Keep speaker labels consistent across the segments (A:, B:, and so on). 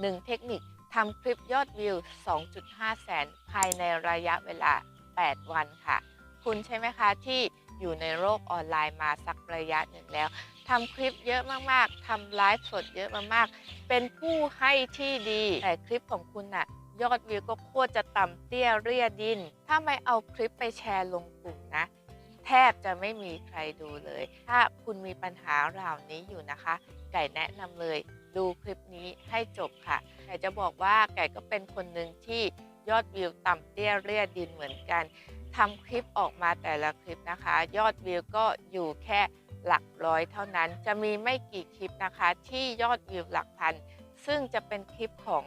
A: 1 เทคนิคทำคลิปยอดวิว 2.5 แสน ภายในระยะเวลา 8 วันค่ะ คุณใช่ไหมคะที่อยู่ในโลกออนไลน์มาสักระยะหนึ่งแล้วทำคลิปเยอะมากๆทำไลฟ์สดเยอะมากๆ เป็นผู้ให้ที่ดี แต่คลิปของคุณน่ะยอดวิวก็โคตรจะต่ำเตี้ยเรียดิน ถ้าไม่เอาคลิปไปแชร์ลงกลุ่มนะ แทบจะไม่มีใครดูเลย ถ้าคุณมีปัญหาเหล่านี้อยู่นะคะ ไก่แนะนำเลย ดูคลิปนี้ให้จบค่ะไก่จะบอกว่าไก่ก็เป็นคนหนึ่งที่ยอดวิวต่ำเตี้ยเรียดินเหมือนกันทำคลิปออกมาแต่ละคลิปนะคะ ยอดวิวก็อยู่แค่หลักร้อยเท่านั้น จะมีไม่กี่คลิปนะคะ ที่ยอดวิวหลักพัน ซึ่งจะเป็นคลิปของ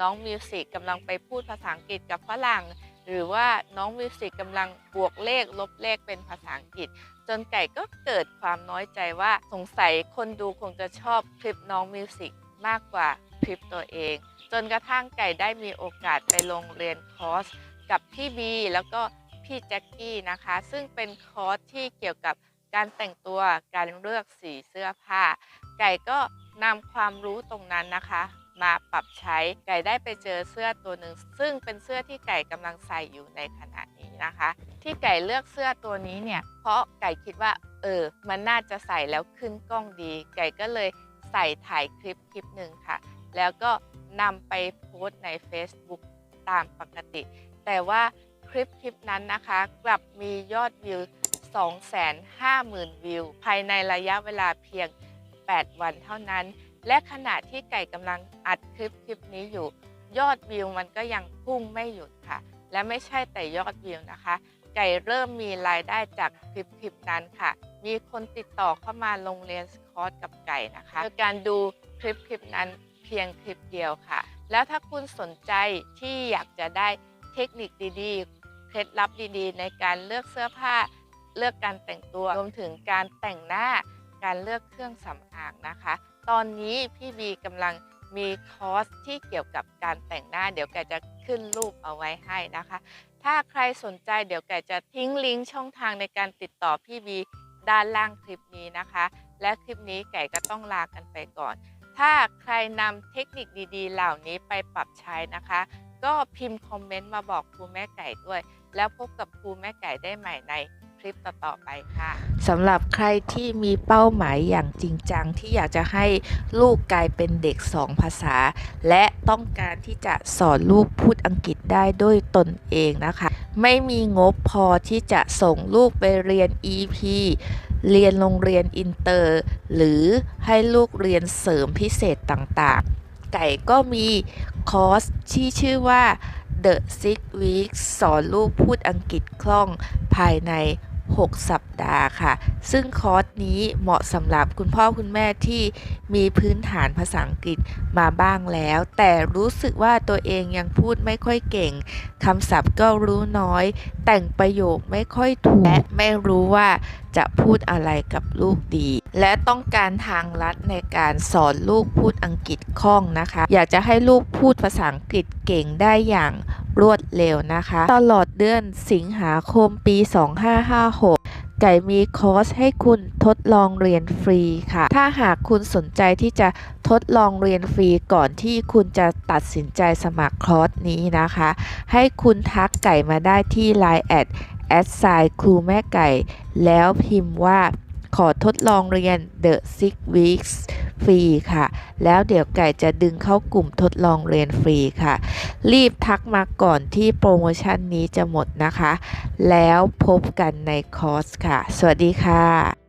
A: น้องมิวสิกกำลังไปพูดภาษาอังกฤษกับฝรั่ง หรือว่าน้องมิวสิกกำลังบวกเลขลบเลขเป็นภาษาอังกฤษ จนไก่ก็เกิดความน้อยใจว่าสงสัยคนดูคงจะชอบคลิปน้องมิวสิกมากกว่าคลิปตัวเอง จนกระทั่งไก่ได้มีโอกาสไปลงเรียนคอร์สกับพี่บีแล้วก็พี่แจ็คกี้นะคะ ซึ่งเป็นคอร์สที่เกี่ยวกับการแต่งตัวการเลือกสีเสื้อผ้า ไก่ก็นำความรู้ตรงนั้นนะคะ มาปรับใช้ ไก่ได้ไปเจอเสื้อตัวหนึ่งซึ่งเป็นเสื้อที่ไก่กำลังใส่อยู่ในขณะนี้นะคะ ที่ไก่เลือกเสื้อตัวนี้เนี่ย เพราะไก่คิดว่า เออ มันน่าจะใส่แล้วขึ้นกล้องดี ไก่ก็เลยใส่ถ่ายคลิปคลิปหนึ่งค่ะ แล้วก็นำไปโพสต์ใน Facebook ตามปกติ แต่ว่าคลิปคลิปนั้นนะคะ กลับมียอดวิว 250,000 วิว ภายในระยะเวลาเพียง 8 วันเท่านั้น และขณะที่ไก่กำลังอัดคลิปคลิปนี้อยู่ ยอดวิวมันก็ยังพุ่งไม่หยุดค่ะ และไม่ใช่แต่ยอดวิวนะคะ ไก่เริ่มมีรายได้จากคลิปคลิปนั้นค่ะ มีคนติดต่อเข้ามาลงเรียนคอร์สกับไก่นะคะโดยการดูคลิปคลิปนั้นเพียงคลิปเดียวค่ะ แล้วถ้าคุณสนใจที่อยากจะได้เทคนิคดีๆ เคล็ดลับดีๆ ในการเลือกเสื้อผ้า เลือกการแต่งตัวรวมถึงการแต่งหน้า การเลือกเครื่องสำอางนะคะ ตอนนี้พี่บีกำลังมีคอร์สที่เกี่ยวกับการแต่งหน้า เดี๋ยวแกจะขึ้นรูปเอาไว้ให้นะคะ ถ้าใครสนใจเดี๋ยวแกจะทิ้งลิงก์ช่องทางในการติดต่อพี่บีด้านล่างคลิปนี้นะคะ และคลิปนี้ไก่ก็ต้องลากันไปก่อน ถ้าใครนำเทคนิคดีๆ เหล่านี้ไปปรับใช้นะคะ ก็พิมพ์คอมเมนต์มาบอกครูแม่ไก่ด้วย แล้วพบกับครูแม่ไก่ได้ใหม่ใน ลิปต่อๆไปค่ะสำหรับใครที่มีเป้าหมายอย่างจริงจังที่อยากจะให้ลูกกลายเป็นเด็ก2ภาษา และต้องการที่จะสอนลูกพูดอังกฤษได้ด้วยตนเองนะคะ ไม่มีงบพอที่จะส่งลูกไปเรียน EP เรียนโรงเรียนอินเตอร์ หรือให้ลูกเรียนเสริมพิเศษต่างๆ ไก่ก็มีคอร์สที่ชื่อว่า The Six Weeks สอนลูกพูดอังกฤษคล่องภายใน 6 สัปดาห์ค่ะ ซึ่งคอร์สนี้เหมาะสำหรับคุณพ่อคุณแม่ที่มีพื้นฐานภาษาอังกฤษมาบ้างแล้ว แต่รู้สึกว่าตัวเองยังพูดไม่ค่อยเก่งคำศัพท์ก็รู้น้อย แต่งประโยคไม่ค่อยถูกและไม่รู้ว่าจะพูดอะไรกับลูกดี และต้องการทางลัดในการสอนลูกพูดอังกฤษคล่องนะคะ อยากจะให้ลูกพูดภาษาอังกฤษเก่งได้อย่าง รวดเร็วนะคะ ตลอดเดือนสิงหาคมปี 2556ไก่มีคอร์สให้คุณทดลองเรียนฟรีค่ะ ถ้าหากคุณสนใจที่จะทดลองเรียนฟรีก่อนที่คุณจะตัดสินใจสมัครคอร์สนี้นะคะ ให้คุณทักไก่มาได้ที่ Line แอดแอดไซครูแม่ไก่ แล้วพิมพ์ว่าขอทดลองเรียน The Six Weeks ฟรีค่ะ แล้วเดี๋ยวไก่จะดึงเข้ากลุ่มทดลองเรียนฟรีค่ะ รีบทักมาก่อนที่โปรโมชั่นนี้จะหมดนะคะ แล้วพบกันในคอร์สค่ะ สวัสดีค่ะ